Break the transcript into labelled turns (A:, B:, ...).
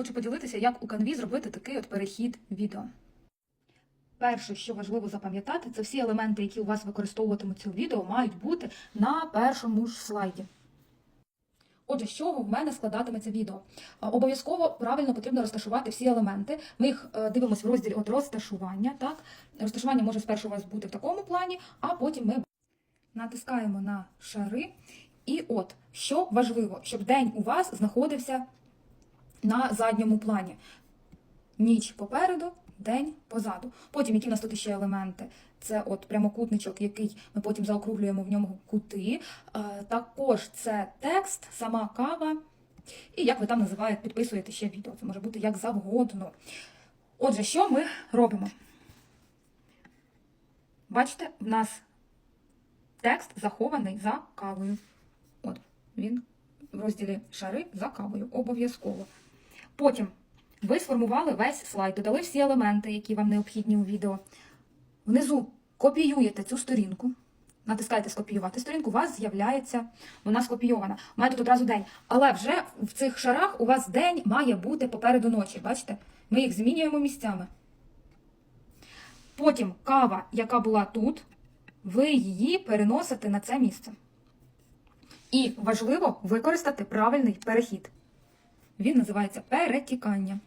A: Хочу поділитися, як у канві зробити такий от перехід відео. Перше, що важливо запам'ятати, це всі елементи, які у вас використовуватимуться у відео, мають бути на першому ж слайді. Отже, з чого в мене складатиметься відео? Обов'язково правильно потрібно розташувати всі елементи. Ми їх е, дивимося в розділі от розташування. Так? Розташування може спершу у вас бути в такому плані, а потім ми натискаємо на шари. І от, що важливо, щоб день у вас знаходився на задньому плані. Ніч попереду, день позаду. Потім, які в нас тут ще елементи? Це от прямокутничок, який ми потім заокруглюємо в ньому кути. Е, Також це текст, сама кава. І як ви там називаєте, підписуєте ще відео. Це може бути як завгодно. Отже, що ми робимо? Бачите, в нас текст захований за кавою. От він в розділі шари за кавою. Обов'язково. Потім ви сформували весь слайд, додали всі елементи, які вам необхідні у відео. Внизу копіюєте цю сторінку. Натискаєте скопіювати сторінку, у вас з'являється, вона скопійована. Має тут одразу день. Але вже в цих шарах у вас день має бути попереду ночі. Бачите? Ми їх змінюємо місцями. Потім кава, яка була тут, ви її переносите на це місце. І важливо використати правильний перехід. Він називається перетікання.